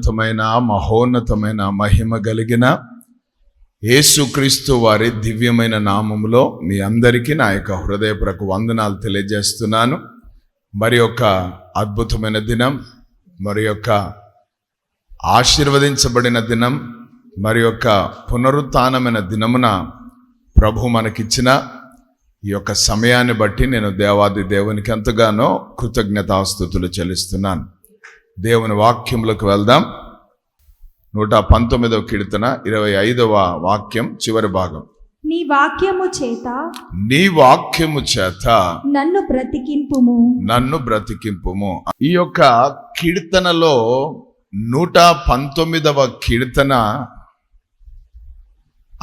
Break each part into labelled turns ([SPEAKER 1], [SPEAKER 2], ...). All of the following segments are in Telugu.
[SPEAKER 1] అత్యున్నతమైన మహోన్నతమైన మహిమ కలిగిన యేసుక్రీస్తు వారి దివ్యమైన నామములో మీ అందరికీ నా యొక్క హృదయపరకు వందనాలు తెలియజేస్తున్నాను. మరి యొక్క అద్భుతమైన దినం మరి యొక్క ఆశీర్వదించబడిన దినం మరి యొక్క పునరుత్నమైన దినమున ప్రభు మనకిచ్చిన ఈ యొక్క సమయాన్ని బట్టి నేను దేవాది దేవునికి ఎంతగానో కృతజ్ఞతాస్థుతులు చెల్లిస్తున్నాను. దేవుని వాక్యములకు వెళ్దాం. నూట పంతొమ్మిదవ కీర్తన ఇరవై ఐదవ వాక్యం చివరి భాగం.
[SPEAKER 2] నీ వాక్యము చేత
[SPEAKER 1] నీ వాక్యము చేత
[SPEAKER 2] నన్ను బ్రతికింపుము.
[SPEAKER 1] నన్ను బ్రతికింపుము. ఈ యొక్క కీర్తనలో నూట పంతొమ్మిదవ కీర్తన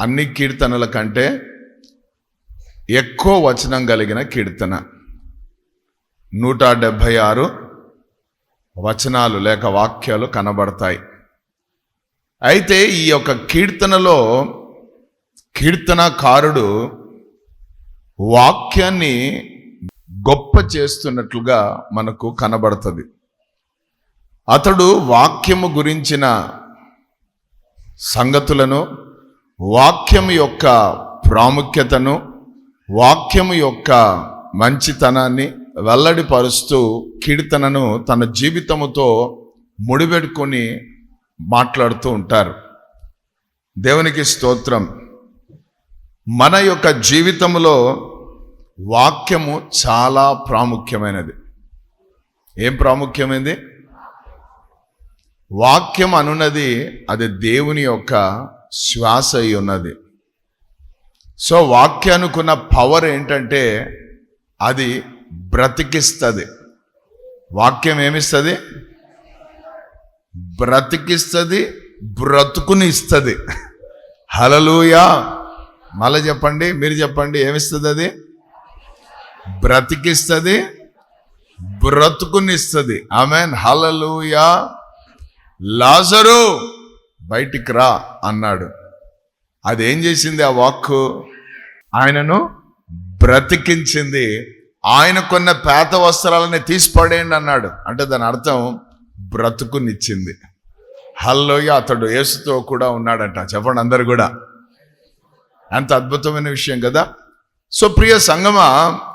[SPEAKER 1] అన్ని కీర్తనల కంటే ఎక్కువ వచనం కలిగిన కీర్తన. నూట డెబ్భై ఆరు వచనాలు లేక వాక్యాలు కనబడతాయి. అయితే ఈ యొక్క కీర్తనలో కీర్తనకారుడు వాక్యాన్ని గొప్ప చేస్తున్నట్లుగా మనకు కనబడుతుంది. అతడు వాక్యము గురించిన సంగతులను వాక్యం యొక్క ప్రాముఖ్యతను వాక్యము యొక్క మంచితనాన్ని వెల్లడిపరుస్తూ కీర్తనను తన జీవితముతో ముడిపెట్టుకొని మాట్లాడుతూ ఉంటారు. దేవునికి స్తోత్రం. మన యొక్క జీవితంలో వాక్యము చాలా ప్రాముఖ్యమైనది. ఏం ప్రాముఖ్యమైనది వాక్యం అనున్నది అది దేవుని యొక్క శ్వాస అయి ఉన్నది. సో వాక్యానుకున్న పవర్ ఏంటంటే అది బ్రతికిస్తుంది. వాక్యం ఏమిస్తుంది? బ్రతికిస్తుంది బ్రతుకుని ఇస్తుంది. హలలుయా మళ్ళీ చెప్పండి మీరు చెప్పండి ఏమిస్తుంది అది? బ్రతికిస్తుంది బ్రతుకునిస్తుంది. ఆమెన్. హలలుయా లాజరు బయటికి రా అన్నాడు. అదేం చేసింది ఆ వాక్కు? ఆయనను బ్రతికించింది ఆయన కొన్న పేత వస్త్రాలని తీసిపడేయండి అన్నాడు. అంటే దాని అర్థం బ్రతుకునిచ్చింది. హల్లోయ అతడు యేసుతో కూడా ఉన్నాడట. చెప్పండి అందరు కూడా. అంత అద్భుతమైన విషయం కదా. సో ప్రియ సంగమ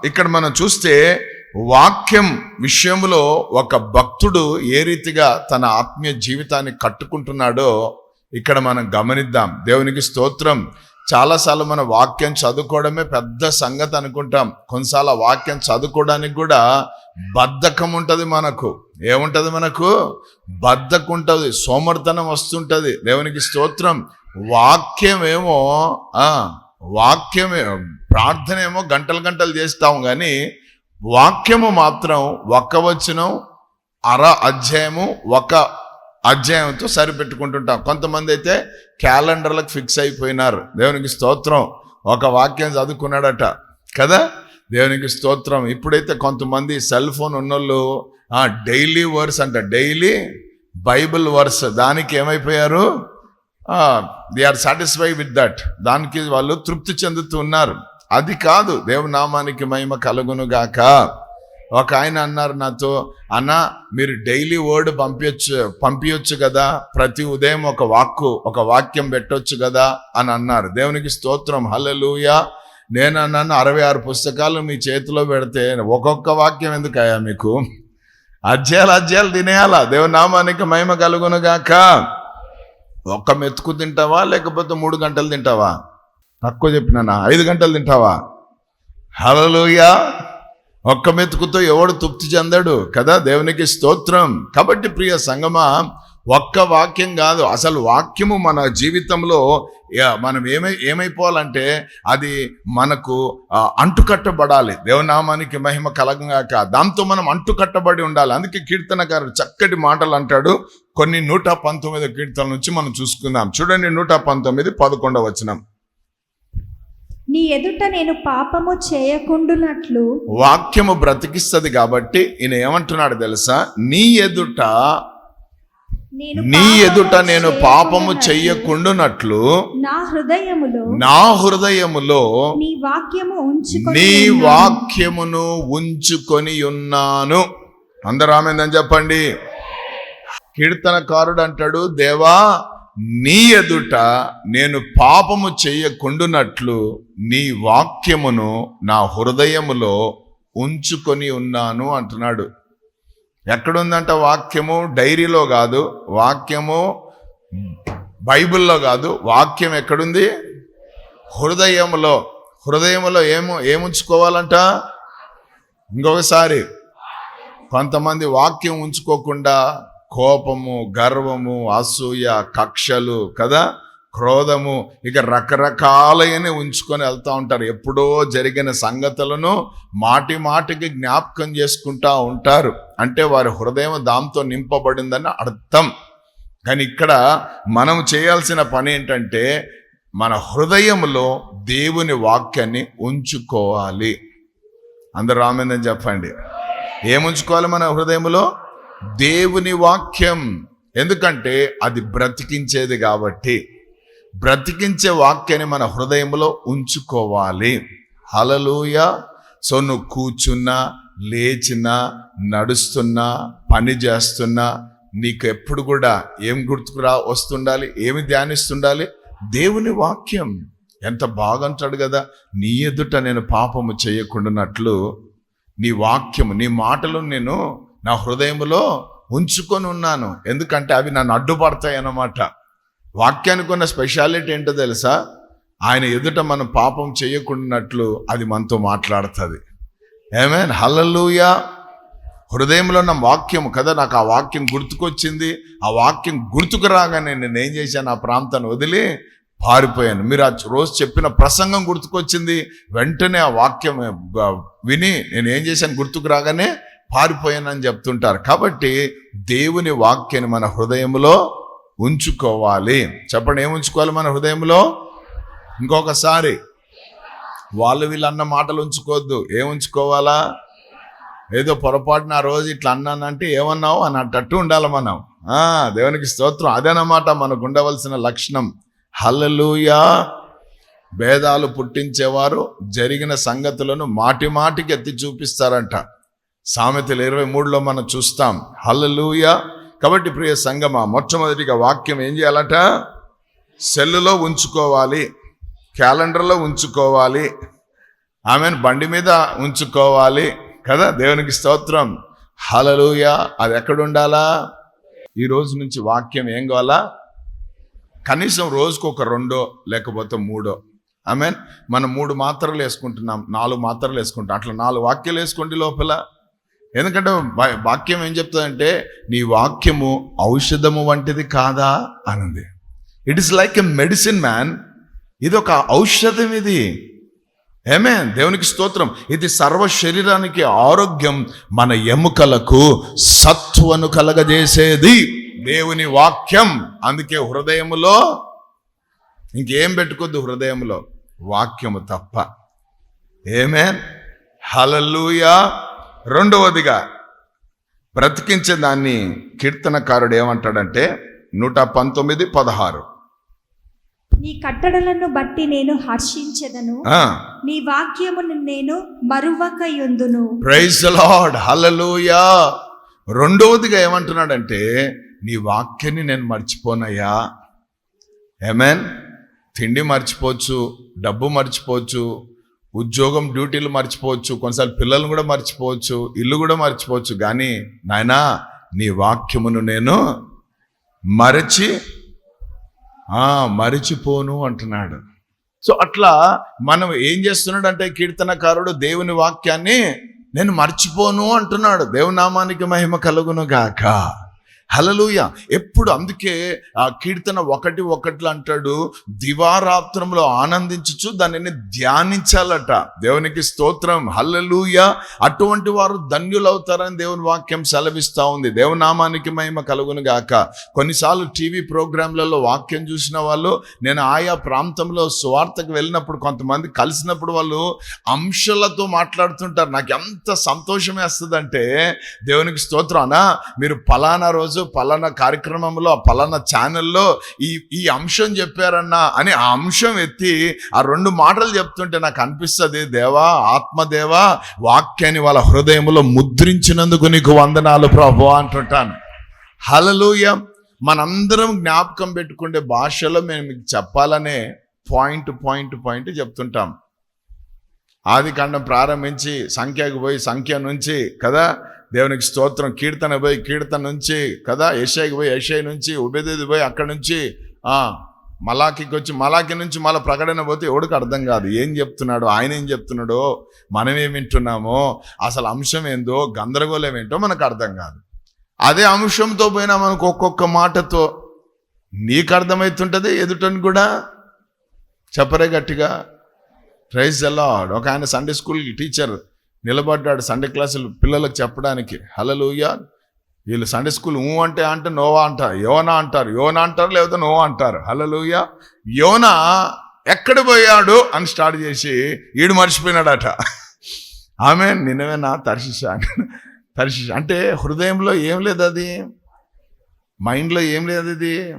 [SPEAKER 1] ఇక్కడ మనం చూస్తే వాక్యం విషయంలో ఒక భక్తుడు ఏ రీతిగా తన ఆత్మీయ జీవితాన్ని కట్టుకుంటున్నాడో ఇక్కడ మనం గమనిద్దాం. దేవునికి స్తోత్రం. చాలాసార్లు మన వాక్యం చదువుకోవడమే పెద్ద సంగతి అనుకుంటాం. కొన్నిసార్లు వాక్యం చదువుకోవడానికి కూడా బద్ధకం ఉంటుంది మనకు. ఏముంటది మనకు? బద్ధకం ఉంటుంది సోమర్తనం వస్తుంటుంది. దేవునికి స్తోత్రం. వాక్యం ఏమో వాక్యమే ప్రార్థన ఏమో గంటలు గంటలు చేస్తాం కానీ వాక్యము మాత్రం ఒక వచనం అర అధ్యాయము ఒక అధ్యాయంతో సరిపెట్టుకుంటుంటాం. కొంతమంది అయితే క్యాలెండర్లకు ఫిక్స్ అయిపోయినారు. దేవునికి స్తోత్రం. ఒక వాక్యం చదువుకున్నాడట. కదా? దేవునికి స్తోత్రం. ఇప్పుడైతే కొంతమంది సెల్ ఫోన్ ఉన్నోళ్ళు డైలీ వర్స్ అంట. Daily Bible verse. దానికి ఏమైపోయారు? They are satisfy with that. దానికి వాళ్ళు తృప్తి చెందుతూ ఉన్నారు. అది కాదు. దేవునామానికి మహిమ కలుగును గాక. ఒక ఆయన అన్నారు నాతో అన్న మీరు డైలీ వర్డ్ పంపించచ్చు పంపించచ్చు కదా ప్రతి ఉదయం ఒక వాక్కు ఒక వాక్యం పెట్టొచ్చు కదా అని అన్నారు. దేవునికి స్తోత్రం. హల్లెలూయా. నేను అన్నాను అరవై ఆరు పుస్తకాలు మీ చేతిలో పెడితే ఒక్కొక్క వాక్యం ఎందుకయ్యా మీకు? అజ్యాలు అజ్యాలు తినేయాలా? దేవునామానికి మహిమ కలుగునుగాక ఒక్క మెతుకు తింటావా లేకపోతే మూడు గంటలు తింటావా? తక్కువ చెప్పినానా? ఐదు గంటలు తింటావా? హలలుయా ఒక్క మెతుకుతో ఎవడు తృప్తి చెందాడు? కదా? దేవునికి స్తోత్రం. కాబట్టి ప్రియ సంగమా ఒక్క వాక్యం కాదు. అసలు వాక్యము మన జీవితంలో మనం ఏమై ఏమైపోవాలంటే అది మనకు అంటుకట్టబడాలి. దేవనామానికి మహిమ కలగంగాక దాంతో మనం అంటుకట్టబడి ఉండాలి. అందుకే కీర్తనకారు చక్కటి మాటలు అంటాడు. కొన్ని నూట పంతొమ్మిది కీర్తనల నుంచి మనం చూసుకుందాం. చూడండి నూట పంతొమ్మిది పదకొండవ వచనం.
[SPEAKER 2] నీ ఎదుట నేను పాపము చేయకుండునట్లు
[SPEAKER 1] వాక్యము బ్రతికిస్తుంది కాబట్టి ఈయన ఏమంటున్నాడు తెలుసా? నీ ఎదుట
[SPEAKER 2] నేను
[SPEAKER 1] నీ ఎదుట నేను పాపము
[SPEAKER 2] చేయకుండునట్లు
[SPEAKER 1] చెయ్యకుండునట్లు
[SPEAKER 2] నా హృదయములో
[SPEAKER 1] నా హృదయములో
[SPEAKER 2] నీ వాక్యము ఉంచుకొని
[SPEAKER 1] నీ. వాక్యమును ఉంచుకొని ఉన్నాను. అందరూ ఆమెందని చెప్పండి. కీర్తనకారుడు అంటాడు దేవా నీ ఎదుట నేను పాపము చేయకుండునట్లు నీ వాక్యమును నా హృదయములో ఉంచుకొని ఉన్నాను అంటున్నాడు. ఎక్కడుందంట వాక్యము? డైరీలో కాదు. వాక్యము బైబిల్లో కాదు. వాక్యం ఎక్కడుంది? హృదయములో. హృదయములో ఏమో ఏముంచుకోవాలంట? ఇంకొకసారి. కొంతమంది వాక్యం ఉంచుకోకుండా కోపము గర్వము అసూయ కక్షలు కదా? క్రోధము ఇక రకరకాలైన ఉంచుకొని వెళ్తూ ఉంటారు. ఎప్పుడో జరిగిన సంగతులను మాటి మాటికి జ్ఞాపకం చేసుకుంటా ఉంటారు. అంటే వారి హృదయం దాంతో నింపబడిందని అర్థం. కానీ ఇక్కడ మనం చేయాల్సిన పని ఏంటంటే మన హృదయంలో దేవుని వాక్యాన్ని ఉంచుకోవాలి. అందరు రామేందని చెప్పండి. ఏముంచుకోవాలి మన హృదయంలో? దేవుని వాక్యం ఎందుకంటే అది బ్రతికించేది కాబట్టి. బ్రతికించే వాక్యాన్ని మన హృదయంలో ఉంచుకోవాలి. హలలోయ సో నువ్వు కూర్చున్నా లేచినా నడుస్తున్నా పని చేస్తున్నా నీకు ఎప్పుడు కూడా ఏం గుర్తుకురా వస్తుండాలి ఏమి ధ్యానిస్తుండాలి? దేవుని వాక్యం. ఎంత బాగుంటాడు కదా నీ ఎదుట నేను పాపము చేయకుండానట్లు నీ వాక్యము నీ మాటలు నేను నా హృదయంలో ఉంచుకొని ఉన్నాను. ఎందుకంటే అవి నన్ను అడ్డుపడతాయి అన్నమాట. వాక్యానికి ఉన్న స్పెషాలిటీ ఏంటో తెలుసా? ఆయన ఎదుట మనం పాపం చేయకున్నట్లు అది మనతో మాట్లాడుతుంది. ఏమేన్ హల్లెలూయా హృదయంలో ఉన్న వాక్యం కదా నాకు ఆ వాక్యం గుర్తుకొచ్చింది. ఆ వాక్యం గుర్తుకు రాగానే నేను ఏం చేశాను? ఆ ప్రాంతాన్ని వదిలి పారిపోయాను. మీరు ఆ రోజు చెప్పిన ప్రసంగం గుర్తుకొచ్చింది. వెంటనే ఆ వాక్యం విని నేను ఏం చేశాను? గుర్తుకు రాగానే పారిపోయానని చెప్తుంటారు. కాబట్టి దేవుని వాక్యాన్ని మన హృదయంలో ఉంచుకోవాలి. చెప్పండి ఏం ఉంచుకోవాలి మన హృదయంలో ఇంకొకసారి వాళ్ళు వీళ్ళు అన్న మాటలు ఉంచుకోవద్దు. ఏం ఉంచుకోవాలా? ఏదో పొరపాటున ఆ రోజు ఇట్లా అన్నానంటే ఏమన్నావు? అని అట్టట్టు ఉండాలి మనం. దేవునికి స్తోత్రం. అదేనమాట మనకు ఉండవలసిన లక్షణం. హల్లెలూయా. భేదాలు పుట్టించేవారు జరిగిన సంగతులను మాటి మాటికి ఎత్తి చూపిస్తారంట. సామెతలు ఇరవై మూడులో మనం చూస్తాం. హల్లెలూయా. కాబట్టి ప్రియ సంగమ మొట్టమొదటిగా వాక్యం ఏం చేయాలట? సెల్లులో ఉంచుకోవాలి క్యాలెండర్లో ఉంచుకోవాలి ఆమెను బండి మీద ఉంచుకోవాలి కదా? దేవునికి స్తోత్రం. హలలుయ అది ఎక్కడ ఉండాలా? ఈ రోజు నుంచి వాక్యం ఏం కావాలా? కనీసం రోజుకు ఒక రెండో లేకపోతే మూడో. మీన్ మనం మూడు మాత్రలు వేసుకుంటున్నాం నాలుగు మాత్రలు వేసుకుంటాం. అట్లా నాలుగు వాక్యాలు వేసుకోండి లోపల. ఎందుకంటే వాక్యం ఏం చెప్తుందంటే నీ వాక్యము ఔషధము వంటిది కాదా? అనంది. It is like a medicine man ఇది ఒక ఔషధం ఇది. ఏమే దేవునికి స్తోత్రం. ఇది సర్వ శరీరానికి ఆరోగ్యం. మన ఎముకలకు సత్వను కలగజేసేది దేవుని వాక్యం. అందుకే హృదయములో ఇంకేం పెట్టుకోద్దు హృదయంలో వాక్యము తప్ప. ఏమే హలలుయా రెండవదిగా బ్రతికించే దాన్ని కీర్తనకారుడు ఏమంటాడంటే నూట పంతొమ్మిది పదహారు.
[SPEAKER 2] నీ కట్టడలను బట్టి నేను హర్షించెదను. నీ వాక్యమును నేను మరువక యుందును
[SPEAKER 1] ప్రైజ్ లార్డ్ హల్లెలూయా రెండవదిగా ఏమంటున్నాడంటే నీ వాక్యాన్ని నేను మర్చిపోనయ్యా. ఏమేన్ తిండి మర్చిపోవచ్చు డబ్బు మర్చిపోవచ్చు ఉద్యోగం డ్యూటీలు మర్చిపోవచ్చు కొన్నిసార్లు పిల్లలు కూడా మర్చిపోవచ్చు ఇల్లు కూడా మర్చిపోవచ్చు కానీ నాయనా నీ వాక్యమును నేను మరచి మరిచిపోను అంటున్నాడు. సో అట్లా మనం ఏం చేస్తున్నాడు అంటే కీర్తనకారుడు దేవుని వాక్యాన్ని నేను మర్చిపోను అంటున్నాడు. దేవునామానికి మహిమ కలుగును గాక. హలలుయ ఎప్పుడు అందుకే ఆ కీర్తన ఒకటి ఒకట్లు అంటాడు దివారాత్రంలో ఆనందించుచు దానిని ధ్యానించాలట. దేవునికి స్తోత్రం. హల్లెలూయ. అటువంటి వారు ధన్యులవుతారని దేవుని వాక్యం సెలవిస్తూ ఉంది. దేవుని నామానికి మహిమ కలుగును గాక. కొన్నిసార్లు టీవీ ప్రోగ్రాంలలో వాక్యం చూసిన వాళ్ళు నేను ఆయా ప్రాంతంలో స్వార్థకు వెళ్ళినప్పుడు కొంతమంది కలిసినప్పుడు వాళ్ళు అంశాలతో మాట్లాడుతుంటారు. నాకు ఎంత సంతోషం వేస్తుందంటే దేవునికి స్తోత్రం అనా మీరు పలానా రోజు పలానా కార్యక్రమంలో ఆ పలానా ఛానల్లో ఈ ఈ అంశం చెప్పారన్నా అని ఆ అంశం ఎత్తి ఆ రెండు మాటలు చెప్తుంటే నాకు అనిపిస్తుంది దేవా ఆత్మదేవా వాక్యాన్ని వాళ్ళ హృదయంలో ముద్రించినందుకు నీకు వందనాలు ప్రభు అంటుంటాను. హలలుయ మనందరం జ్ఞాపకం పెట్టుకునే భాషలో మేము మీకు చెప్పాలనే పాయింట్ పాయింట్ పాయింట్ చెప్తుంటాం. ఆది కాండం ప్రారంభించి సంఖ్యకు పోయి సంఖ్య నుంచి కదా దేవునికి స్తోత్రం. కీర్తన పోయి కీర్తన నుంచి కదా యషాయికి పోయి యషయ్ నుంచి ఉబేదేది పోయి అక్కడి నుంచి మలాకికి వచ్చి మలాకి నుంచి మళ్ళీ ప్రకటన పోతే ఎవడికి అర్థం కాదు. ఏం చెప్తున్నాడు ఆయన ఏం చెప్తున్నాడో మనం ఏం వింటున్నామో అసలు అంశం ఏందో గందరగోళం ఏంటో మనకు అర్థం కాదు. అదే అంశంతో పోయినా మనకు ఒక్కొక్క మాటతో నీకు అర్థమవుతుంటుంది ఎదుటని కూడా? చెప్పరే గట్టిగా. ప్రైజ్ ఎలా ఒక ఆయన సండే స్కూల్ టీచర్ నిలబడ్డాడు సండే క్లాసులు పిల్లలకు చెప్పడానికి. హలలుయ వీళ్ళు సండే స్కూల్ ఊ అంటే అంటే నోవా అంటారు యోనా అంటారు. యోనా అంటారు లేకపోతే నోవా అంటారు. హలలుయ యోనా ఎక్కడ పోయాడు అని స్టార్ట్ చేసి ఈడు మర్చిపోయినాడట. ఆమె నిన్నవేనా తర్శిషా. తర్శిష. అంటే హృదయంలో ఏం లేదు అది. మైండ్లో ఏం లేదు అది.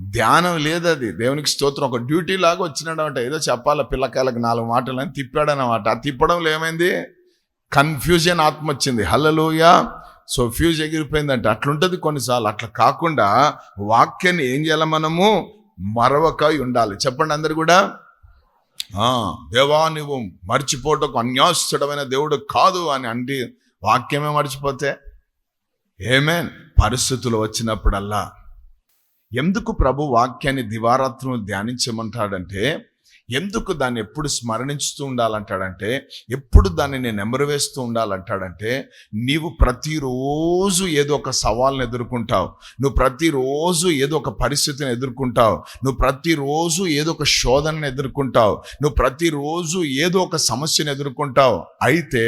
[SPEAKER 1] ధ్యానం లేదు అది. దేవునికి స్తోత్రం. ఒక డ్యూటీ లాగా వచ్చినాడు అంటే ఏదో చెప్పాలి పిల్లకాయలకు నాలుగు మాటలు అని తిప్పాడనమాట. ఆ తిప్పడంలో ఏమైంది? కన్ఫ్యూజన్ ఆత్మ వచ్చింది. హల్లలోయ. సో ఫ్యూజ్ ఎగిరిపోయిందంటే అట్లుంటుంది కొన్నిసార్లు. అట్లా కాకుండా వాక్యాన్ని ఏం చేయాలి మనము? మరవక ఉండాలి. చెప్పండి అందరు కూడా. దేవా నువ్వు మర్చిపోవటకు అన్యాస్తుడమైన దేవుడు కాదు అని అంటే వాక్యమే మర్చిపోతే. ఏమే పరిస్థితులు వచ్చినప్పుడల్లా. ఎందుకు ప్రభు వాక్యాన్ని దివారాత్రం ధ్యానించమంటాడంటే ఎందుకు దాన్ని ఎప్పుడు స్మరణించుతూ ఉండాలంటాడంటే ఎప్పుడు దాన్ని నేను ఎమరవేస్తూ వేస్తూ ఉండాలంటాడంటే నీవు ప్రతిరోజు ఏదో ఒక సవాల్ని ఎదుర్కొంటావు. నువ్వు ప్రతిరోజు ఏదో ఒక పరిస్థితిని ఎదుర్కొంటావు. నువ్వు ప్రతిరోజు ఏదో ఒక శోధనని ఎదుర్కొంటావు. నువ్వు ప్రతిరోజు ఏదో ఒక సమస్యను ఎదుర్కొంటావు. అయితే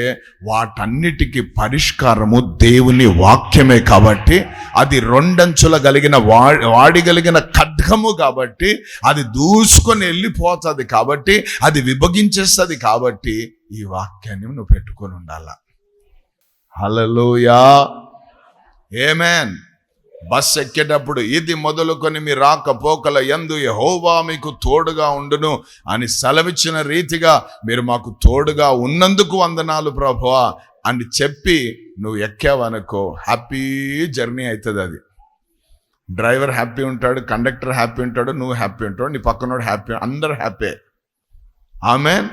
[SPEAKER 1] వాటన్నిటికీ పరిష్కారము దేవుని వాక్యమే కాబట్టి అది రెండంచుల కలిగిన వా వాడిగలిగిన ఖడ్గము కాబట్టి అది దూసుకొని వెళ్ళిపోతుంది కాబట్టి అది విభజించేస్తుంది కాబట్టి ఈ వాక్యాన్ని నువ్వు పెట్టుకొని ఉండాల. హలలోయా ఏమేన్ బస్ ఎక్కేటప్పుడు ఇది మొదలుకొని మీ రాకపోకల ఎందు యహోవా మీకు తోడుగా ఉండును అని సెలవిచ్చిన రీతిగా మీరు మాకు తోడుగా ఉన్నందుకు వందనాలు ప్రభువా అని చెప్పి నువ్వు ఎక్కావనుకో. హ్యాపీ జర్నీ అవుతుంది అది. డ్రైవర్ హ్యాపీ ఉంటాడు కండక్టర్ హ్యాపీ ఉంటాడు నువ్వు హ్యాపీ ఉంటాడు నీ పక్కనోడు హ్యాపీ అందరు హ్యాపీ. ఆమె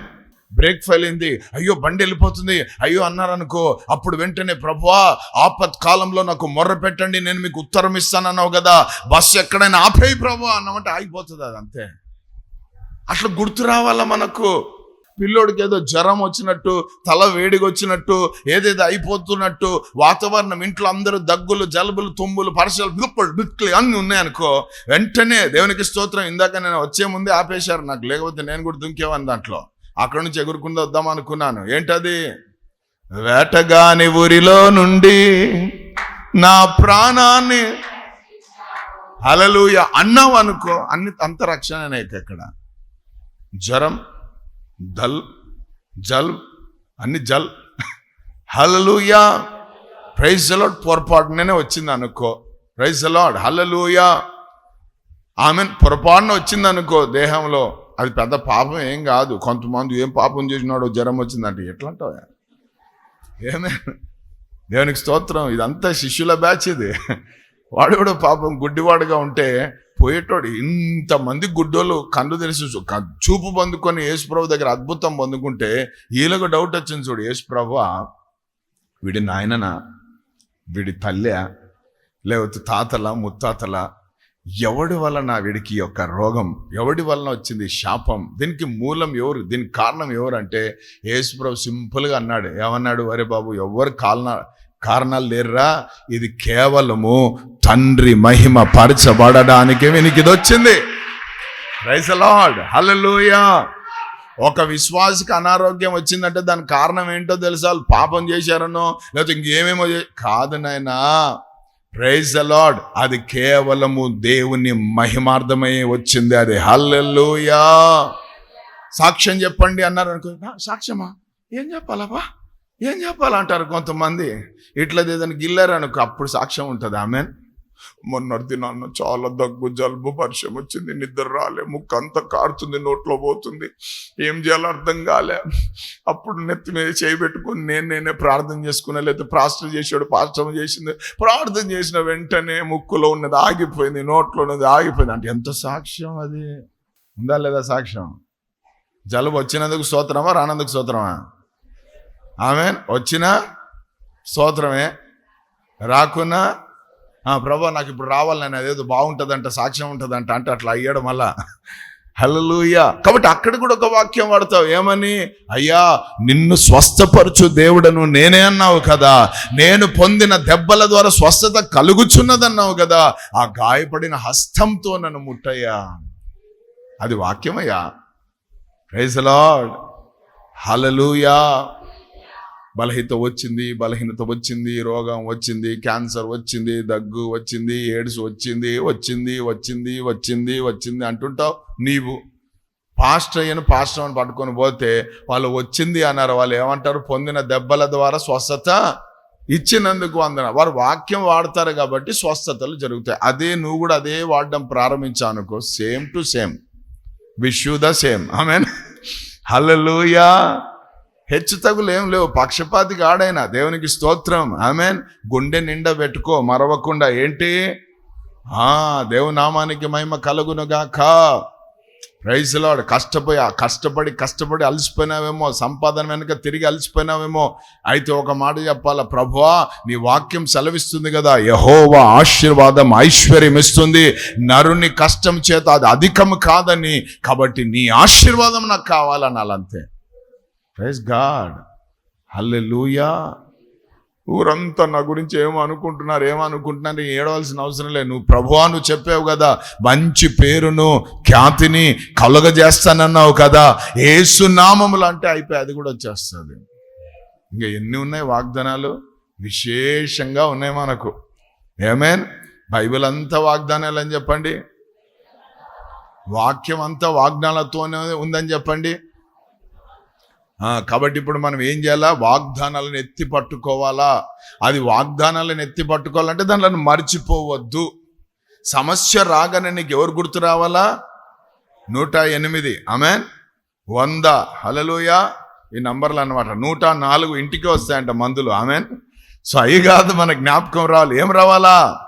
[SPEAKER 1] బ్రేక్ ఫెయిల్ అయింది. అయ్యో బండి వెళ్ళిపోతుంది. అయ్యో అన్నారనుకో అప్పుడు వెంటనే ప్రభువా ఆపత్ కాలంలో నాకు మొర్ర పెట్టండి నేను మీకు ఉత్తరం ఇస్తానన్నావు కదా బస్సు ఎక్కడైనా ఆపేయి ప్రభు అన్నామంటే ఆగిపోతుంది అది అంతే. అట్లా గుర్తు రావాలా మనకు? పిల్లోడికి ఏదో జ్వరం వచ్చినట్టు తల వేడిగా వచ్చినట్టు ఏదేదో అయిపోతున్నట్టు వాతావరణం ఇంట్లో అందరూ దగ్గులు జలుబులు తుమ్ములు పరసలు బిక్కులు బిక్కులు అన్నీ ఉన్నాయనుకో వెంటనే దేవునికి స్తోత్రం. ఇందాక నేను వచ్చే ముందే ఆపేశారు నాకు లేకపోతే నేను కూడా దుంకేవాన్ని దాంట్లో. అక్కడ నుంచి ఎగురుకుంటూ వద్దాం అనుకున్నాను. ఏంటది? వేటగాని ఊరిలో నుండి నా ప్రాణాన్ని అలలుయ అన్నావు అనుకో అన్ని అంత రక్షణ ఇక్కడ. జ్వరం దల్ జల్ అన్ని జల్. హలలుయా ప్రైజ్ అలాడ్ పొరపాటుననే వచ్చింది అనుకో ప్రైజ్ అలాడ్ హలలుయా ఆమె పొరపాటున వచ్చింది అనుకో దేహంలో. అది పెద్ద పాపం ఏం కాదు. కొంతమంది ఏం పాపం చేసినాడో జ్వరం వచ్చిందంటే ఎట్లా అంటావు ఏమే? దేవునికి స్తోత్రం. ఇదంతా శిష్యుల బ్యాచ్ ఇది. వాడు కూడా పాపం గుడ్డివాడుగా ఉంటే పోయేటోడు ఇంతమంది గుడ్డోళ్ళు కళ్ళు తెలిసి క- చూపు పొందుకొని యేసుప్రభు దగ్గర అద్భుతం పొందుకుంటే వీళ్ళకు డౌట్ వచ్చింది చూడు. యేసుప్రభు వీడి నాయననా? వీడి తల్లె? లేకపోతే తాతల ముత్తాతల? ఎవడి వలన వీడికి యొక్క రోగం? ఎవడి వలన వచ్చింది శాపం? దీనికి మూలం ఎవరు? దీనికి కారణం ఎవరు అంటే యేసుప్రభు సింపుల్గా అన్నాడు. ఏమన్నాడు? అరే బాబు ఎవరు కాలన కారణాలు లేరురా? ఇది కేవలము తండ్రి మహిమ పరచబడడానికి వీనికి వచ్చింది. రైస్ లార్డ్ హల్లెలూయా ఒక విశ్వాసకి అనారోగ్యం వచ్చిందంటే దానికి కారణం ఏంటో తెలుసా? వాళ్ళు పాపం చేశారనో లేకపోతే ఇంకేమేమో కాదు నాయనా. ప్రైజ్ లార్డ్ అది కేవలము దేవుని మహిమార్థమై వచ్చింది అది. హల్లెల్లుయా సాక్ష్యం చెప్పండి అన్నారు అనుకో సాక్ష్యమా? ఏం చెప్పాలబ్బా? ఏం చెప్పాలంటారు కొంతమంది? ఇట్లా ఏదైనా గిల్లారనుకో అప్పుడు సాక్ష్యం ఉంటుంది. ఆమె మొన్నటి దినాన్న చాలా దగ్గు జలుబు పరిచయం వచ్చింది. నిద్ర రాలే ముక్కు అంతా కారుతుంది నోట్లో పోతుంది. ఏం చేయాలో అర్థం కాలే. అప్పుడు నెత్తి మీద చేయి పెట్టుకుని నేను నేనే ప్రార్థన చేసుకున్నా లేకపోతే ప్రార్థన చేసాడు పాస్టర్ చేసింది. ప్రార్థన చేసిన వెంటనే ముక్కులో ఉన్నది ఆగిపోయింది నోట్లో ఉన్నది ఆగిపోయింది. అంటే ఎంత సాక్ష్యం అది? ఉందా లేదా సాక్ష్యం? జలుబు వచ్చినందుకు స్తోత్రమా? రానందుకు స్తోత్రమా? ఆమె వచ్చిన స్తోత్రమే. రాకున్నా ప్రభా నాకు ఇప్పుడు రావాలని అదేదో బాగుంటుందంట సాక్ష్యం ఉంటుందంట అంటే అట్లా అయ్యాడు మళ్ళా. హల్లెలూయా. కాబట్టి అక్కడ కూడా ఒక వాక్యం వాడతావు. ఏమని? అయ్యా నిన్ను స్వస్థపరచు దేవుడను నేనే అన్నావు కదా. నేను పొందిన దెబ్బల ద్వారా స్వస్థత కలుగుచున్నదన్నావు కదా. ఆ గాయపడిన హస్తంతో నన్ను ముట్టయ్యా. అది వాక్యమయ్యా. ప్రైజ్ లార్డ్ హలలుయా బలహీనత వచ్చింది బలహీనత వచ్చింది రోగం వచ్చింది క్యాన్సర్ వచ్చింది దగ్గు వచ్చింది ఎయిడ్స్ వచ్చింది వచ్చింది వచ్చింది వచ్చింది వచ్చింది అంటుంటావు నీవు. పాస్టర్ అయ్యను పాస్టర్ అని పట్టుకొని పోతే వాళ్ళు వచ్చింది అన్నారు వాళ్ళు ఏమంటారు? పొందిన దెబ్బల ద్వారా స్వస్థత ఇచ్చినందుకు వందన. వారు వాక్యం వాడతారు కాబట్టి స్వస్థతలు జరుగుతాయి. అదే నువ్వు కూడా అదే వాడడం ప్రారంభించానుకో same to same wish you the same I mean హల్లెలూయా హెచ్చు తగులు ఏం లేవు. పక్షపాతి గాడైనా. దేవునికి స్తోత్రం. ఆమెన్. గుండె నిండా పెట్టుకో మరవకుండా. ఏంటి? ఆ దేవునామానికి మహిమ కలుగునుగాక. ప్రైజ్ లాడ్ కష్టపోయి కష్టపడి కష్టపడి అలసిపోయినావేమో. సంపాదన వెనుక తిరిగి అలసిపోయినావేమో. అయితే ఒక మాట చెప్పాల? ప్రభువా నీ వాక్యం సెలవిస్తుంది కదా. యహోవా ఆశీర్వాదం ఐశ్వర్యం ఇస్తుంది. నరుని కష్టం చేత అది అధికం కాదని. కాబట్టి నీ ఆశీర్వాదం నాకు కావాలనాలంతే. Praise God. హల్లెలూయా. ఊరంతా నా గురించి ఏమో అనుకుంటున్నారు ఏమో అనుకుంటున్నారు ఏడవలసిన అవసరం లేదు. నువ్వు ప్రభువా నువ్వు చెప్పావు కదా మంచి పేరును ఖ్యాతిని కలుగజేస్తానన్నావు కదా ఏసునామములు అంటే అయిపోయి అది కూడా వచ్చేస్తుంది. ఇంకా ఎన్ని ఉన్నాయి వాగ్దానాలు? విశేషంగా ఉన్నాయి మనకు. ఏమేన్ బైబిల్ అంతా వాగ్దానాలు అని చెప్పండి. వాక్యం అంతా వాగ్దానాలతోనే ఉందని చెప్పండి. కాబట్టి ఇప్పుడు మనం ఏం చేయాలా? వాగ్దానాలను ఎత్తి పట్టుకోవాలా? అది వాగ్దానాలను ఎత్తి పట్టుకోవాలంటే దానిలను మర్చిపోవద్దు. సమస్య రాగానే నీకు ఎవరు గుర్తు రావాలా? నూట ఎనిమిది. ఆమె వంద. హలలుయ ఈ నంబర్లు అన్నమాట. నూట నాలుగు ఇంటికి వస్తాయంట మందులు. ఆమెన్? సో అవి కాదు మన జ్ఞాపకం రావాలి. ఏం రావాలా?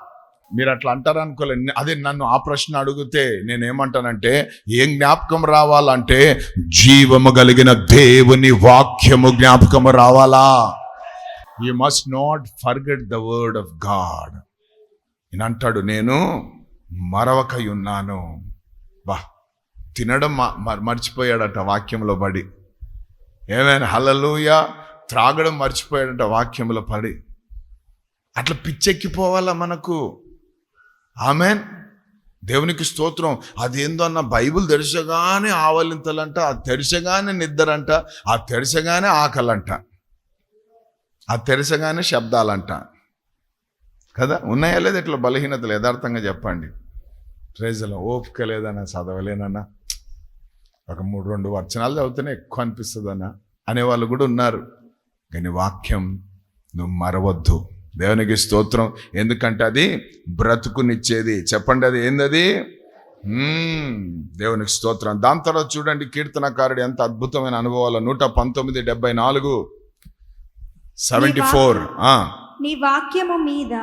[SPEAKER 1] మీరు అట్లా అంటారు అనుకోలే. అదే నన్ను ఆ ప్రశ్న అడిగితే నేను ఏమంటానంటే ఏం జ్ఞాపకం రావాలంటే జీవము కలిగిన దేవుని వాక్యము జ్ఞాపకము రావాలా? You must not forget the word of God నేను అంటాడు నేను మరవకై ఉన్నాను. బా తినడం మ- మ- మర్చిపోయాడట వాక్యంలో పడి. ఏమైనా హలలుయ త్రాగడం మర్చిపోయాడట వాక్యంలో పడి. అట్లా పిచ్చెక్కిపోవాలా మనకు? ఆమెన్. దేవునికి స్తోత్రం. అదేందో అన్న బైబిల్ తెరిచగానే ఆవలింతలంట ఆ తెరిచగానే నిద్రంట ఆ తెరిచగానే ఆకలంట ఆ తెరిచగానే శబ్దాలంట. కదా? ఉన్నాయా లేదా ఇట్లా బలహీనతలు? యథార్థంగా చెప్పండి. ట్రేజలో ఓపిక లేదన్నా చదవలేనన్నా. ఒక మూడు రెండు వచనాలు చదివితేనే ఎక్కువ అనిపిస్తుందన్నా. అనేవాళ్ళు కూడా ఉన్నారు. కానీ వాక్యం నువ్వు మరవద్దు. దేవునికి స్తోత్రం. ఎందుకంటే అది బ్రతుకునిచ్చేది. చెప్పండి అది ఏందది. దేవునికి స్తోత్రం. దాని తర్వాత చూడండి కీర్తనకారుడు ఎంత అద్భుతమైన అనుభవాలు. నూట పంతొమ్మిది డెబ్బై నాలుగు సెవెంటీ ఫోర్
[SPEAKER 2] నీ వాక్యము మీద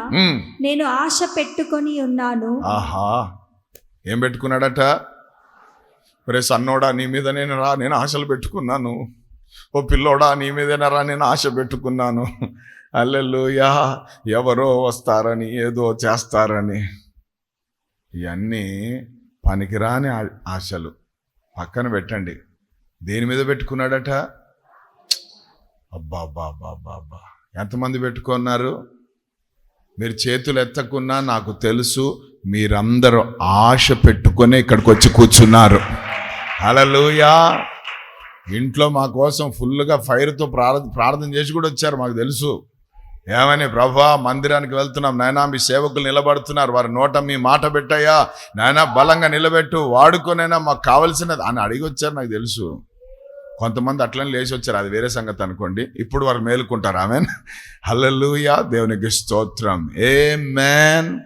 [SPEAKER 2] నేను ఆశ పెట్టుకొని ఉన్నాను.
[SPEAKER 1] ఆహా. ఏం పెట్టుకున్నాడట? ఒరే సన్నోడా నీ మీద నేను రా నేను ఆశలు పెట్టుకున్నాను. ఓ పిల్లోడా నీ మీదనే రా నేను ఆశ పెట్టుకున్నాను. అల్లెలుయా ఎవరో వస్తారని ఏదో చేస్తారని. ఇవన్నీ పనికిరాని ఆశలు. పక్కన పెట్టండి. దేని మీద పెట్టుకున్నాడట? అబ్బా అబ్బా అబ్బా అబ్బా అబ్బా. ఎంతమంది పెట్టుకున్నారు? మీరు చేతులు ఎత్తకున్నా నాకు తెలుసు మీరందరూ ఆశ పెట్టుకొని ఇక్కడికి వచ్చి కూర్చున్నారు. అలలుయా ఇంట్లో మా కోసం ఫుల్గా ఫైర్తో ప్రార్థన ప్రార్థన చేసి కూడా వచ్చారు మాకు తెలుసు. ఏమని ప్రభా మందిరానికి వెళ్తున్నాం. నాయనా మీ సేవకులు నిలబడుతున్నారు. వారి నోట మీ మాట పెట్టాయా నాయనా బలంగా నిలబెట్టు. వాడుకోనైనా మాకు కావలసినది అని అడిగి వచ్చారు నాకు తెలుసు. కొంతమంది అట్లనే లేచి వచ్చారు. అది వేరే సంగతి అనుకోండి. ఇప్పుడు వారు మేలుకుంటారు. ఆమె హల్లెలూయా. దేవునికి స్తోత్రం. ఏ మ్యాన్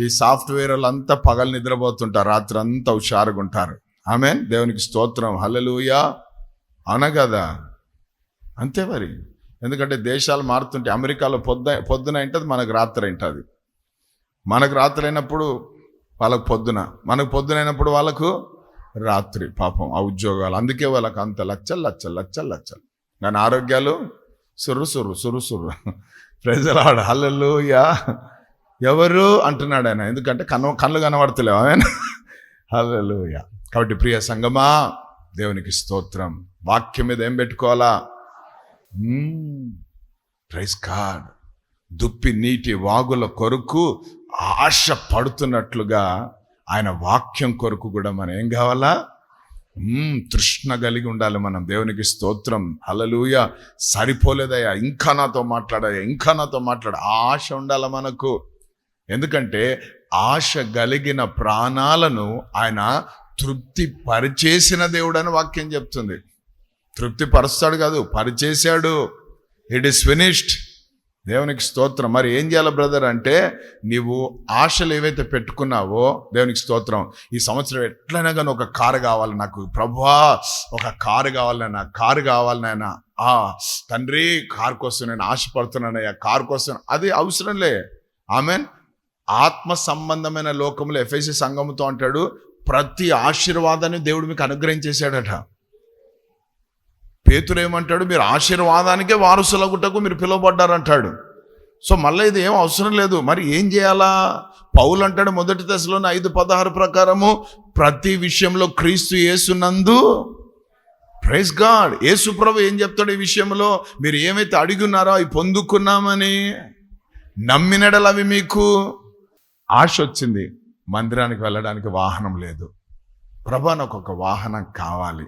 [SPEAKER 1] ఈ సాఫ్ట్వేర్ వాళ్ళంతా పగలు నిద్రపోతుంటారు. రాత్రి అంతా హుషారుగా ఉంటారు. ఆమె దేవునికి స్తోత్రం. హల్లెలూయా. అనగదా అంతే మరి. ఎందుకంటే దేశాలు మారుతుంటే అమెరికాలో పొద్దు పొద్దున ఉంటుంది మనకు రాత్రి ఉంటుంది మనకు రాత్రి అయినప్పుడు వాళ్ళకు పొద్దున మనకు పొద్దునైనప్పుడు వాళ్ళకు రాత్రి పాపం ఆ ఉద్యోగాలు. అందుకే వాళ్ళకి అంత లచ్చలు లచ్చలు లచ్చలు లచ్చలు. కానీ ఆరోగ్యాలు సుర్రు సుర్రు సుర్రు సుర్రు. ప్రజలాడు యా ఎవరు? అంటున్నాడు ఆయన. ఎందుకంటే కన్ను కళ్ళు కనబడతలేవు. ఆయన హల్లెలూయా. కాబట్టి ప్రియ సంగమా దేవునికి స్తోత్రం. వాక్యం మీద ఏం పెట్టుకోవాలా? ప్రైజ్ కాడ్ దుప్పి నీటి వాగుల కొరకు ఆశ పడుతున్నట్లుగా ఆయన వాక్యం కొరకు కూడా మనం ఏం కావాలా? తృష్ణ కలిగి ఉండాలి మనం. దేవునికి స్తోత్రం. హలలుయ సరిపోలేదయ్యా. ఇంకా నాతో మాట్లాడయ్యా ఇంకా నాతో మాట్లాడ. ఆశ ఉండాలి మనకు? ఎందుకంటే ఆశ కలిగిన ప్రాణాలను ఆయన తృప్తి పరిచేసిన దేవుడని వాక్యం చెప్తుంది. తృప్తి పరుస్తాడు కాదు పరిచేశాడు ఇట్ ఈస్ ఫినిష్డ్ దేవునికి స్తోత్రం. మరి ఏం చేయాలి బ్రదర్ అంటే నీవు ఆశలు ఏవైతే పెట్టుకున్నావో దేవునికి స్తోత్రం. ఈ సంవత్సరం ఎట్లయినా కానీ ఒక కారు కావాలి నాకు. ప్రభా ఒక కారు కావాలి నాయన కారు కావాలి నాయన. ఆ తండ్రి కారు కోసం నేను ఆశపడుతున్నానయ్యా కారు కోసం. అది అవసరంలే ఆమెన్ ఆత్మ సంబంధమైన లోకంలో ఎఫ్ఐసి సంఘముతో అంటాడు ప్రతి ఆశీర్వాదాన్ని దేవుడు మీకు అనుగ్రహించేశాడట. పేతురు ఏమంటాడు మీరు ఆశీర్వాదానికే వారసులగుటకు మీరు పిలువబడ్డారంటాడు. సో మళ్ళీ ఇది ఏం అవసరం లేదు. మరి ఏం చేయాలా? పౌలు అంటాడు మొదటి దశలోని ఐదు పదహారు ప్రకారము ప్రతి విషయంలో క్రీస్తు యేసునందు ప్రైజ్ గాడ్ యేసు ప్రభు ఏం చెప్తాడు ఈ విషయంలో? మీరు ఏమైతే అడిగి ఉన్నారో అవి పొందుకున్నామని. నమ్మినడలు అవి మీకు. ఆశ వచ్చింది మందిరానికి వెళ్ళడానికి వాహనం లేదు. ప్రభా నాకు ఒక వాహనం కావాలి.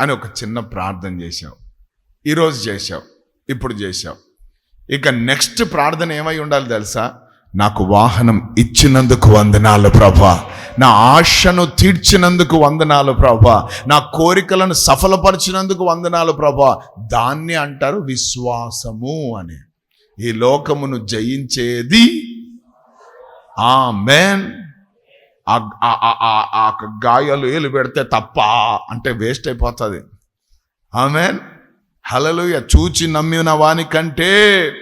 [SPEAKER 1] అని ఒక చిన్న ప్రార్థన చేశావు. ఈరోజు చేశావు. ఇప్పుడు చేశావు. ఇక నెక్స్ట్ ప్రార్థన ఏమై ఉండాలి తెలుసా? నాకు వాహనం ఇచ్చినందుకు వందనాలు ప్రభా. నా ఆశను తీర్చినందుకు వందనాలు ప్రభా. నా కోరికలను సఫలపరిచినందుకు వందనాలు ప్రభా. దాన్ని అంటారు విశ్వాసము అని. ఈ లోకమును జయించేది. ఆ మేన్ ఆ గాయాలు ఏలు పెడితే తప్ప అంటే వేస్ట్ అయిపోతుంది. ఆమెన్? హలలుయ చూచి నమ్మిన వానికంటే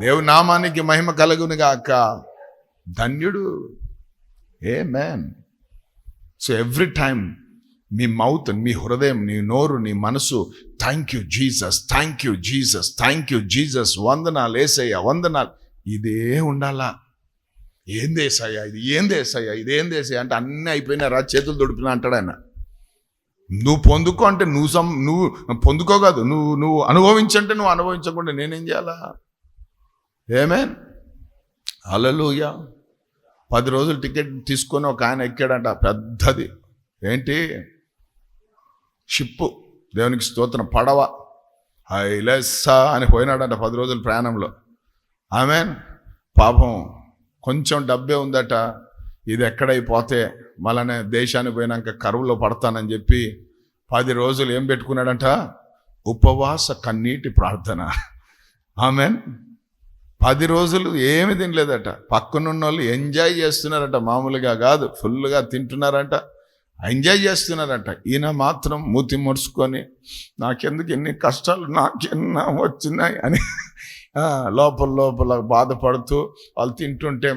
[SPEAKER 1] దేవు నామానికి మహిమ కలుగును గాక. ధన్యుడు. A man so every time me mouth మీ హృదయం నీ నోరు నీ మనసు thank you Jesus thank you Jesus thank you Jesus వందనాలు ఏసయ్యా వందనాలు. ఇదే ఉండాలా? ఏం దేశాయా ఇది? ఏం దేశాయా ఇది ఏం దేశాయా అంటే అన్నీ అయిపోయినా రా చేతులు దొడిపినా అంటాడు ఆయన. నువ్వు పొందుకో అంటే నువ్వు సం నువ్వు పొందుకో కాదు నువ్వు నువ్వు అనుభవించంటే నువ్వు అనుభవించకుండా నేనేం చేయాలా? ఏమే అలలుయా పది రోజులు టికెట్ తీసుకొని ఒక ఆయన ఎక్కాడంట పెద్దది. ఏంటి? షిప్పు. దేవునికి స్తోత్రం. పడవ. హైలెస్సా అని పోయినాడంట పది రోజుల ప్రయాణంలో. ఆమె పాపం కొంచెం డబ్బే ఉందట. ఇది ఎక్కడైపోతే మళ్ళనే దేశానికి పోయినాక కరువులో పడతానని చెప్పి పది రోజులు ఏం పెట్టుకున్నాడంట? ఉపవాస కన్నీటి ప్రార్థన. ఆమెన్. పది రోజులు ఏమి తినలేదట. పక్కనున్న వాళ్ళు ఎంజాయ్ చేస్తున్నారట. మామూలుగా కాదు. ఫుల్గా తింటున్నారంట. ఎంజాయ్ చేస్తున్నారట. ఈయన మాత్రం మూతి ముడుచుకొని నాకెందుకు ఎన్ని కష్టాలు నాకెన్న వచ్చినాయి అని లోపల లోపల బాధపడుతూ వాళ్ళు తింటుంటే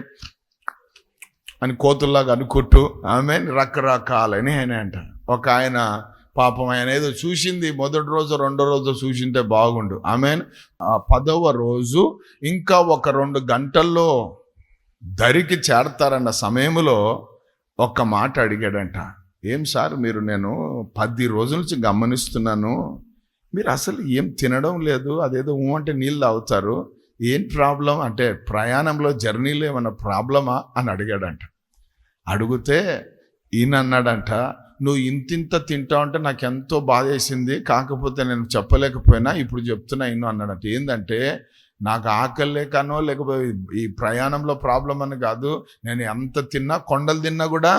[SPEAKER 1] అని కోతుల్లాగా అనుకుంటూ ఆమె రకరకాలని ఆయన అంట ఒక ఆయన పాపం ఆయన ఏదో చూసింది మొదటి రోజు రెండో రోజు చూసింటే బాగుండు. ఆమె పదవ రోజు ఇంకా ఒక రెండు గంటల్లో దరికి చేరతారన్న సమయంలో ఒక్క మాట అడిగాడంట. ఏం సార్ మీరు నేను పది రోజుల నుంచి గమనిస్తున్నాను. మీరు అసలు ఏం తినడం లేదు అదేదో ఊ అంటే నీళ్ళు తాగుతారు. ఏం ప్రాబ్లం అంటే ప్రయాణంలో జర్నీలో ఏమైనా ప్రాబ్లమా అని అడిగాడంట. అడిగితే ఈయన అన్నాడంట నువ్వు ఇంతింత తింటావు అంటే నాకు ఎంతో బాధ వేసింది కాకపోతే నేను చెప్పలేకపోయినా ఇప్పుడు చెప్తున్నా ఇన్నో అన్నాడంట. ఏంటంటే నాకు ఆకలి లేకనో లేకపోతే ఈ ప్రయాణంలో ప్రాబ్లం అని కాదు నేను ఎంత తిన్నా కొండలు తిన్నా కూడా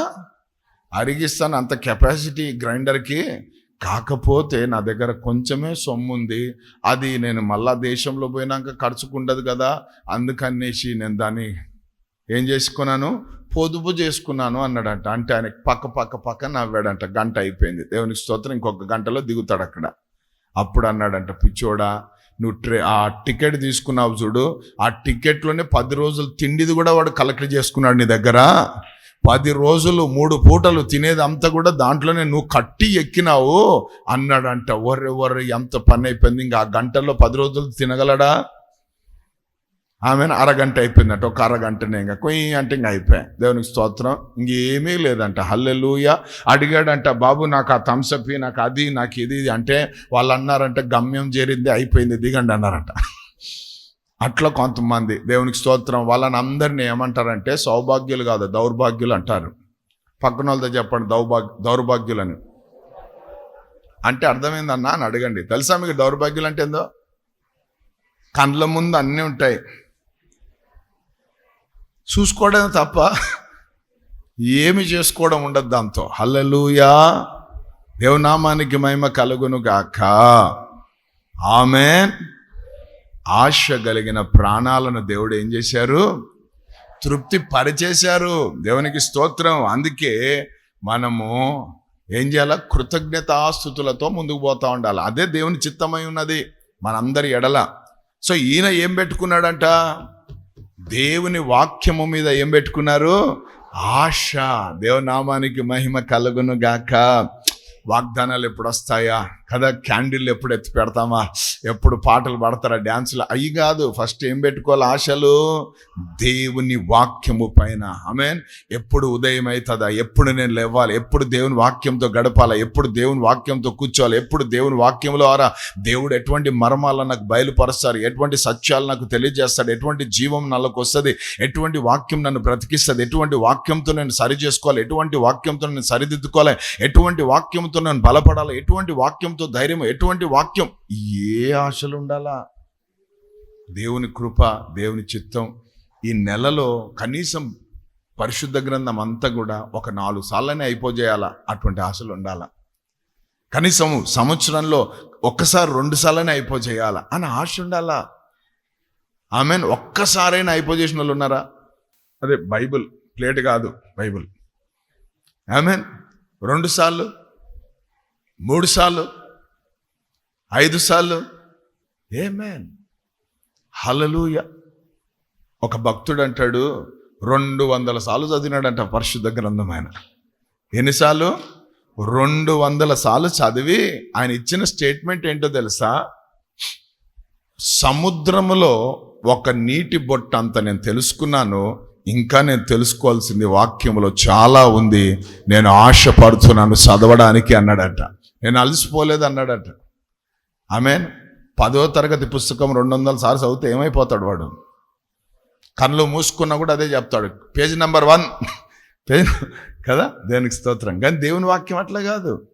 [SPEAKER 1] అరిగిస్తాను అంత కెపాసిటీ గ్రైండర్కి. కాకపోతే నా దగ్గర కొంచెమే సొమ్ము ఉంది అది నేను మళ్ళా దేశంలో పోయినాక ఖర్చుకుండదు కదా. అందుకనేసి నేను దాన్ని ఏం చేసుకున్నాను? పొదుపు చేసుకున్నాను అన్నాడంట. అంటే ఆయన పక్క పక్క పక్క నవ్వాడంట. గంట అయిపోయింది. దేవునికి స్తోత్రం. ఇంకొక గంటలో దిగుతాడు అక్కడ. అప్పుడు అన్నాడంట పిచ్చోడా నువ్వు ట్రే ఆ టికెట్ తీసుకున్నావు చూడు. ఆ టికెట్లోనే పది రోజులు తిండిది కూడా వాడు కలెక్ట్ చేసుకున్నాడు నీ దగ్గర. పది రోజులు మూడు పూటలు తినేది అంతా కూడా దాంట్లోనే నువ్వు కట్టి ఎక్కినావు అన్నాడంట. ఒర్రె ఒర్రె ఎంత పని అయిపోయింది. ఇంకా ఆ గంటల్లో పది రోజులు తినగలడా? ఆమె అరగంట అయిపోయిందంట. ఒక అరగంటనే ఇంకా కొయ్యి అంటే ఇంకా అయిపోయాయి దేవునికి స్తోత్రం. ఇంకేమీ లేదంట. హల్లెలూయ. అడిగాడంట బాబు నాకు ఆ థమ్సప్ నాకు అది నాకు ఇది ఇది అంటే వాళ్ళు అన్నారంట గమ్యం చేరింది అయిపోయింది దిగండి అన్నారంట. అట్లా కొంతమంది దేవునికి స్తోత్రం వాళ్ళని అందరినీ ఏమంటారంటే సౌభాగ్యులు కాదు దౌర్భాగ్యులు అంటారు. పక్కన వాళ్ళతో చెప్పండి దౌర్భాగ్య దౌర్భాగ్యులని. అంటే అర్థమైందన్నా అని అడగండి. తెలుసా మీకు దౌర్భాగ్యులు అంటే ఏందో? కండ్ల ముందు అన్నీ ఉంటాయి. చూసుకోవడం తప్ప ఏమి చేసుకోవడం ఉండదు దాంతో. హల్లెలూయా! దేవునామానికి మహిమ కలుగును గాక. ఆమె ఆశ కలిగిన ప్రాణాలను దేవుడు ఏం చేశారు? తృప్తి పరిచేశారు. దేవునికి స్తోత్రం. అందుకే మనము ఏం చేయాలా? కృతజ్ఞతాస్థుతులతో ముందుకు పోతా ఉండాలి. అదే దేవుని చిత్తమై ఉన్నది మనందరి ఎడల. సో ఈయన ఏం పెట్టుకున్నాడంట? దేవుని వాక్యము మీద ఏం పెట్టుకున్నారు? ఆశ. దేవనామానికి మహిమ కలుగును గాక వాగ్దానాలు ఎప్పుడు వస్తాయా? కదా క్యాండిల్ ఎప్పుడు ఎత్తి పెడతామా? ఎప్పుడు పాటలు పాడతారా? డ్యాన్సులు అవి కాదు. ఫస్ట్ ఏం పెట్టుకోవాలి? ఆశలు. దేవుని వాక్యము పైన. ఆమెన్. ఎప్పుడు ఉదయం అవుతుందా? ఎప్పుడు నేను లేవాలి? ఎప్పుడు దేవుని వాక్యంతో గడపాలా? ఎప్పుడు దేవుని వాక్యంతో కూర్చోవాలి? ఎప్పుడు దేవుని వాక్యంలో ఆరా? దేవుడు ఎటువంటి మర్మాలను నాకు బయలుపరుస్తారు ఎటువంటి సత్యాలు నాకు తెలియజేస్తాడు? ఎటువంటి జీవం నల్లకు వస్తుంది? ఎటువంటి వాక్యం నన్ను బ్రతికిస్తుంది? ఎటువంటి వాక్యంతో నేను సరి చేసుకోవాలి ఎటువంటి వాక్యంతో నేను సరిదిద్దుకోవాలి? ఎటువంటి వాక్యంతో నేను బలపడాలి? ఎటువంటి వాక్యంతో ధైర్యం ఎటువంటి వాక్యం? ఏ ఆశలు ఉండాలా దేవుని కృప దేవుని చిత్తం ఈ నెలలో కనీసం పరిశుద్ధ గ్రంథం అంతా కూడా ఒక నాలుగు సార్లనే అయిపోజేయాలా? అటువంటి ఆశలు ఉండాలా కనీసం సంవత్సరంలో ఒక్కసారి రెండు సార్లనే అయిపోజేయాలా? అని ఆశ ఉండాలా ఆమెన్ ఒక్కసారైనా అయిపోజేసిన వాళ్ళు ఉన్నారా? అదే బైబిల్ ప్లేట్ కాదు బైబిల్. ఆమెన్ రెండు సార్లు మూడు సార్లు ఐదు సార్లు. ఏ మ్యాన్ హలలుయ ఒక భక్తుడు అంటాడు రెండు వందల సార్లు చదివినాడంట పరిశుద్ధ గ్రంథం ఆయన. ఎన్నిసార్లు రెండు వందల సార్లు చదివి ఆయన ఇచ్చిన స్టేట్మెంట్ ఏంటో తెలుసా? సముద్రములో ఒక నీటి బొట్ట అంత నేను తెలుసుకున్నాను ఇంకా నేను తెలుసుకోవాల్సింది వాక్యంలో చాలా ఉంది. నేను ఆశపడుతున్నాను చదవడానికి అన్నాడట. నేను అలసిపోలేదు అన్నాడట. ఆమె పదో తరగతి పుస్తకం రెండు వందల సార్లు చదివితే ఏమైపోతాడు వాడు? కళ్ళు మూసుకున్నా కూడా అదే చెప్తాడు. Page number one. పేజ్ కదా? దేనికి స్తోత్రం. కానీ దేవుని వాక్యం అట్లా కాదు.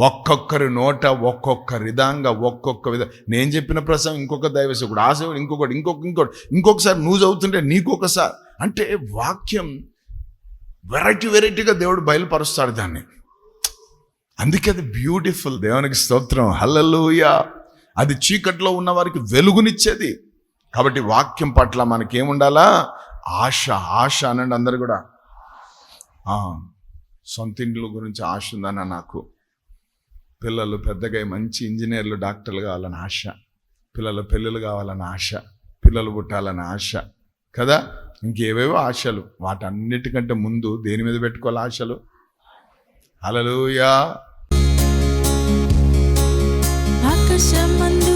[SPEAKER 1] ఒక్కొక్కరి నోట ఒక్కొక్క విధంగా ఒక్కొక్క విధ నేను చెప్పిన ప్రసంగం ఇంకొక దైవసేకుడు ఆశకుడు ఇంకొకటి ఇంకొక ఇంకోటి ఇంకొకసారి నువ్వు చదువుతుంటే నీకొకసారి అంటే వాక్యం వెరైటీ వెరైటీగా దేవుడు బయలుపరుస్తాడు దాన్ని. అందుకే అది బ్యూటిఫుల్ దేవునికి స్తోత్రం. హల్లెలూయ అది చీకట్లో ఉన్న వారికి వెలుగునిచ్చేది. కాబట్టి వాక్యం పట్ల మనకేముండాలా? ఆశ. ఆశ అనండి అందరు కూడా. సొంత ఇండ్ల గురించి ఆశ ఉందన్న నాకు. పిల్లలు పెద్దగా మంచి ఇంజనీర్లు డాక్టర్లు కావాలని ఆశ. పిల్లల పెళ్ళిళ్ళు కావాలని ఆశ. పిల్లలు పుట్టాలని ఆశ. కదా? ఇంకేవేవో ఆశలు. వాటన్నిటికంటే ముందు దేని మీద పెట్టుకోవాలి ఆశలు? హల్లెలూయా
[SPEAKER 3] ఆకాశమందు నీవు